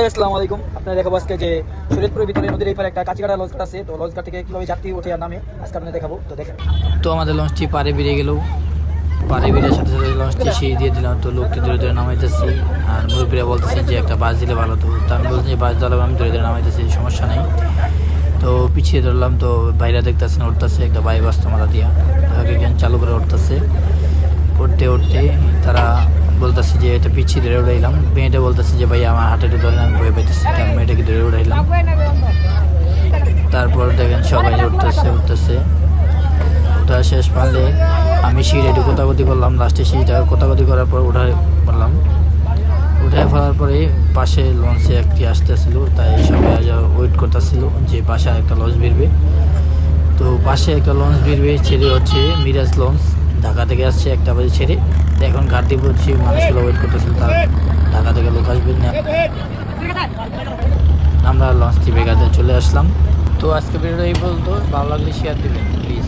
আসসালামু আলাইকুম। আপনারা দেখাবো আজকে যে শরীয়তপুরের ভিতরে নদীর এই পারে একটা কাঁচিকাটা লঞ্চ আছে। তো লঞ্চ থেকে কীভাবে যাত্রী আর নামে, আজকে আপনাদের দেখাবো। তো দেখেন। তো আমাদের লঞ্চটি পারে বেরিয়ে গেল। পারে বেরিয়ে সাথে সাথে লঞ্চটি সিঁড়ি দিয়ে দিলাম। তো লোকটি ধরে ধরে নামাইতেছি। আর মুরব্বীরা বলতেছে যে একটা বাস দিলে ভালো তো তো আমি বলছি যে বাস দিলে আমি ধরে ধরে নামাইতেছি, সমস্যা নেই। তো পিছিয়ে ধরলাম। তো বাইরে দেখতেছে না, উঠতেছে। একটা বাই বাস মাথা দিয়া। তাকে চালু করে উঠতেছে। উঠতে উঠতে তারা এটা পিছিয়ে ধরে উড়াইলাম। মেয়েটা বলতেছে যে ভাই আমার হাতে একটু ধরে আমি ভয় পাইতেছি। মেয়েটাকে ধরে উড়াইলাম? তারপর দেখেন সবাই উঠতেছে উঠতেছে। ওটা শেষ পারলে আমি সিঁড়ি একটু কোতাগতি করলাম। লাস্টে সিঁড়িটা কোতাগতি করার পর উঠে পড়লাম উঠে ফেলার পরে পাশে লঞ্চে একটি আসতেছিল, তাই সবাই ওয়েট করতেছিল যে পাশে একটা লঞ্চ বেরবে। তো পাশে একটা লঞ্চ বেরবে ছেড়ে হচ্ছে মিরাজ লঞ্চ। ঢাকা থেকে আসছে, একটা বাজে ছেড়ে। এখন ঘাটতি পড়ছি মানুষগুলো ওয়েট করতেছিল, তার ঢাকা থেকে লোক আসবে না। আমরা লঞ্চটি বেগাতে চলে আসলাম। তো আজকে ভিডিওটা এই বলতো ভালো লাগলে শেয়ার দিবেন প্লিজ